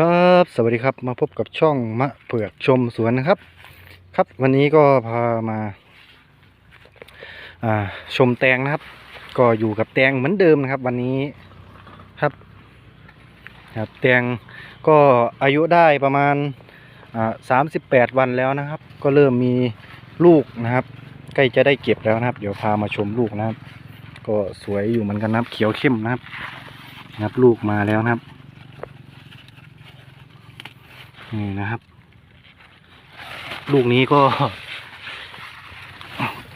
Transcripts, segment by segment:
ครับ สวัสดีครับมาพบกับช่องมะเผือกชมสวนนะครับ ครับวันนี้ก็พามาาชมแตงนะครับ ก็อยู่กับแตงเหมือนเดิมนะครับ วันนี้ครับครับแตงก็อายุได้ประมาณสามสิบแปดวันแล้วนะครับ ก็เริ่มมีลูกนะครับ ใกล้จะได้เก็บแล้วนะครับ เดี๋ยวพามาชมลูกนะครับ ก็สวยอยู่เหมือนกันนะครับ เขียวเข้มนะครับนะครับ ลูกมาแล้วนะครับ นี่นะครับ ลูกนี้ก็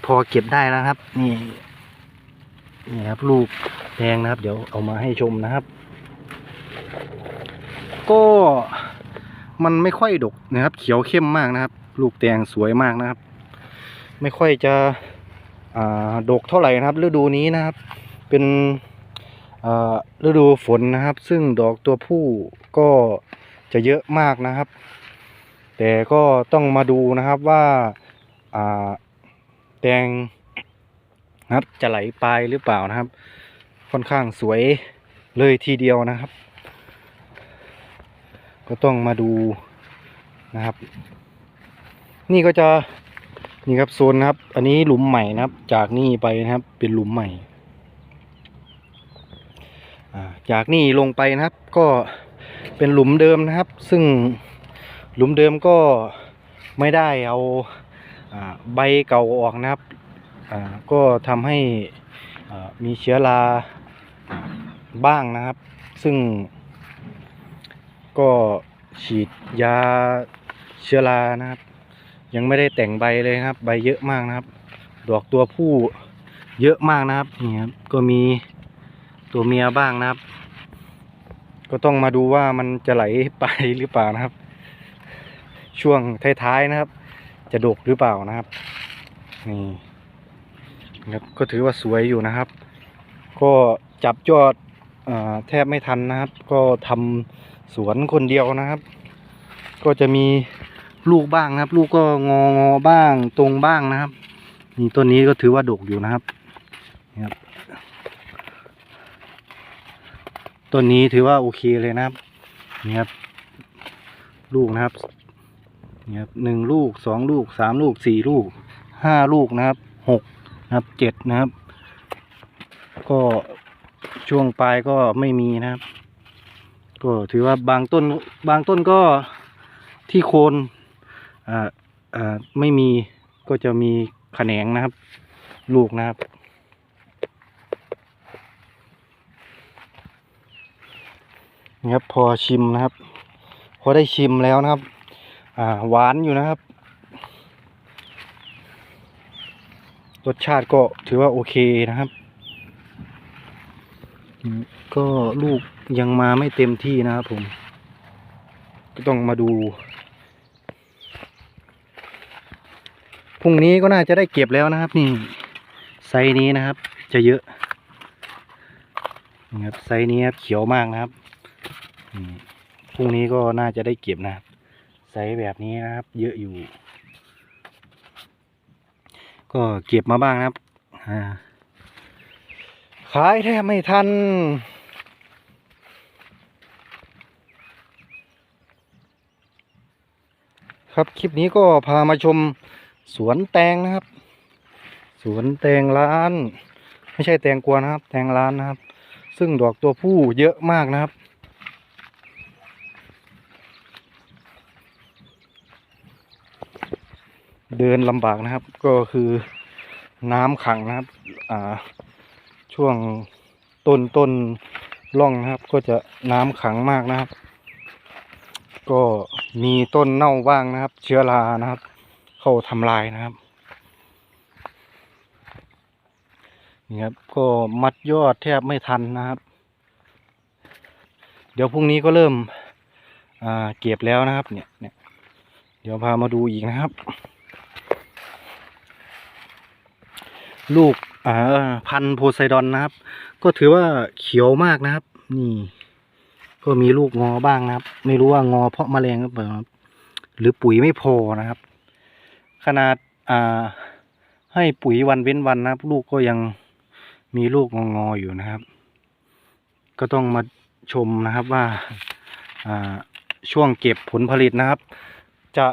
พอเก็บได้แล้วครับ นี่นี่ครับ ลูกแดงนะครับ เดี๋ยวเอามาให้ชมนะครับ ก็มันไม่ค่อยดกนะครับ เขียวเข้มมากนะครับ ลูกแตงสวยมากนะครับ ไม่ค่อยจะอ่าดกเท่าไหร่นะครับ ฤดูนี้นะครับ เป็นฤดูฝนนะครับ ซึ่งดอกตัวผู้ก็ จะเยอะมากนะครับ แต่ก็ต้องมาดูนะครับว่าแตงนะครับจะไหลปลายหรือเปล่านะครับ ค่อนข้างสวยเลยทีเดียวนะครับ ก็ต้องมาดูนะครับ นี่ก็จะนี่ครับโซนนะครับ อันนี้หลุมใหม่นะครับ จากนี่ไปนะครับเป็นหลุมใหม่จากนี่ลงไปนะครับก็ เป็นหลุมเดิมนะครับ ซึ่งหลุมเดิมก็ไม่ได้เอาอใบเก่าออกนะครับก็ทำให้มีเชื้อราบ้างนะครับ ซึ่งก็ฉีดยาเชื้อรานะครับ ยังไม่ได้แต่งใบเลยครับ ใบเยอะมากนะครับ ดอกตัวผู้เยอะมากนะครับนี่ครับก็มีตัวเมียบ้างนะครับ ก็ต้องมาดูว่ามันจะไหลไปหรือเปล่านะครับ ช่วงท้ายๆนะครับ จะดกหรือเปล่านะครับนี่นะครับก็ถือว่าสวยอยู่นะครับ ก็จับยอดอแทบไม่ทันนะครับ ก็ทำสวนคนเดียวนะครับ ก็จะมีลูกบ้างนะครับ ลูกก็งองอบ้างตรงบ้างนะครับนี่ต้นนี้ก็ถือว่าดกอยู่นะครับนี่ครับ ต้นนี้ถือว่าโอเคเลยนะครับนี่ครับ ลูกนะครับนี่ครับหนึ่งลูกสองลูกสามลูกสี่ลูกห้าลูกนะครับหกนะครับเจ็ดนะครับ ก็ช่วงปลายก็ไม่มีนะครับ ก็ถือว่าบางต้นบางต้นก็ที่โคนอ่าอ่าไม่มีก็จะมีแขนงนะครับ ลูกนะครับ นี่ครับ พอชิมนะครับ พอได้ชิมแล้วนะครับ อ่าหวานอยู่นะครับ รสชาติก็ถือว่าโอเคนะครับ ก็ลูกยังมาไม่เต็มที่นะครับผม ก็ต้องมาดูพรุ่งนี้ก็น่าจะได้เก็บแล้วนะครับ นี่ไซนี้นะครับ จะเยอะนี่ครับไซนี้ครับเขียวมากนะครับ พรุ่งนี้ก็น่าจะได้เก็บนะครับไซส์แบบนี้นะครับ เยอะอยู่ ก็เก็บมาบ้างนะครับขายแทบไม่ทันครับคลิปนี้ก็พามาชมสวนแตงนะครับ สวนแตงร้าน ไม่ใช่แตงกวนะครับ แตงร้านนะครับ ซึ่งดอกตัวผู้เยอะมากนะครับ เดินลำบากนะครับ ก็คือน้ำขังนะครับ อ่า ช่วงต้นต้นร่องนะครับ ก็จะน้ำขังมากนะครับ ก็มีต้นเน่าบ้างนะครับ เชื้อรานะครับ เข้าทำลายนะครับนี่ครับก็มัดยอดแทบไม่ทันนะครับ เดี๋ยวพรุ่งนี้ก็เริ่มเก็บแล้วนะครับ เนี่ยเนี่ยเดี๋ยวพามาดูอีกนะครับ ลูกอ่าพันโพไซดอนนะครับ ก็ถือว่าเขียวมากนะครับ นี่ ก็มีลูกงอบ้างนะครับ ไม่รู้ว่างอเพราะแมลงหรือเปล่าหรือปุ๋ยไม่พอนะครับ ขนาดอ่าให้ปุ๋ยวันเว้นวันนะครับ ลูกก็ยังมีลูกงองออยู่นะครับ ก็ต้องมาชมนะครับว่าอ่าช่วงเก็บผลผลิตนะครับ จะ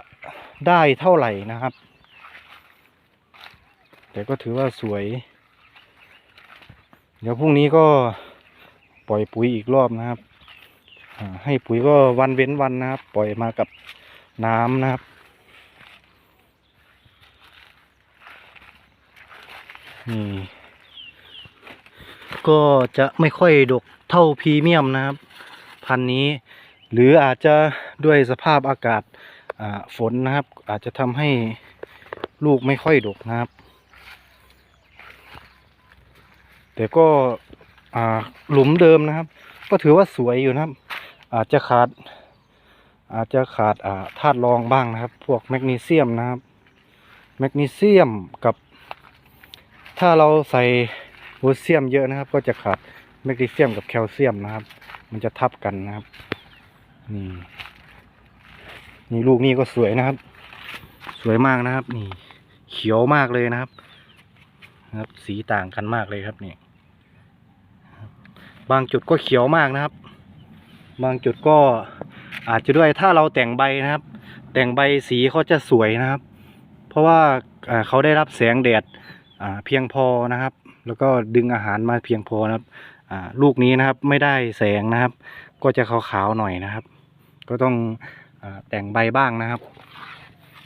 ได้เท่าไหร่นะครับ แต่ก็ถือว่าสวย เดี๋ยวพรุ่งนี้ก็ปล่อยปุ๋ยอีกรอบนะครับ ให้ปุ๋ยก็วันเว้นวันนะครับ ปล่อยมากับน้ำนะครับ นี่ ก็จะไม่ค่อยดกเท่าพรีเมียมนะครับ พันนี้ หรืออาจจะด้วยสภาพอากาศฝนนะครับ อาจจะทำให้ลูกไม่ค่อยดกนะครับ แต่ก็หลุมเดิมนะครับ ก็ถือว่าสวยอยู่นะครับ อาจจะขาด อาจจะขาดอ่าธาตุรองบ้างนะครับ พวกแมกนีเซียมนะครับ แมกนีเซียมกับ ถ้าเราใส่โพแทสเซียมเยอะนะครับ ก็จะขาดแมกนีเซียมกับแคลเซียมนะครับ มันจะทับกันนะครับ นี่นี่ลูกนี่ก็สวยนะครับ สวยมากนะครับ นี่ เขียวมากเลยนะครับนะครับ สีต่างกันมากเลยครับนี่ บางจุดก็เขียวมากนะครับ บางจุดก็อาจจะด้วยถ้าเราแต่งใบนะครับ แต่งใบสีเขาจะสวยนะครับ เพราะว่าเขาได้รับแสงแดดเพียงพอนะครับ แล้วก็ดึงอาหารมาเพียงพอนะครับลูกนี้นะครับไม่ได้แสงนะครับ ก็จะขาวๆหน่อยนะครับ ก็ต้องอแต่งใบบ้างนะครับ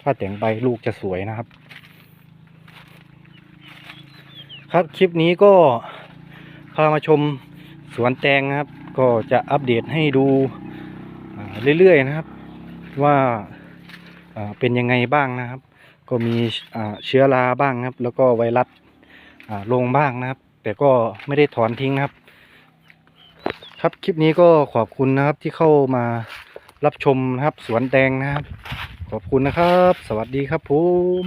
ถ้าแต่งใบลูกจะสวยนะครับ ครับคลิปนี้ก็พามาชม สวนแตงนะครับ ก็จะอัปเดตให้ดูเรื่อยๆนะครับ ว่าเป็นยังไงบ้างนะครับ ก็มีเชื้อราบ้างครับ แล้วก็ไวรัสลงบ้างนะครับ แต่ก็ไม่ได้ถอนทิ้งนะครับ ครับคลิปนี้ก็ขอบคุณนะครับที่เข้ามารับชมนะครับ สวนแตงนะครับ ขอบคุณนะครับ สวัสดีครับผม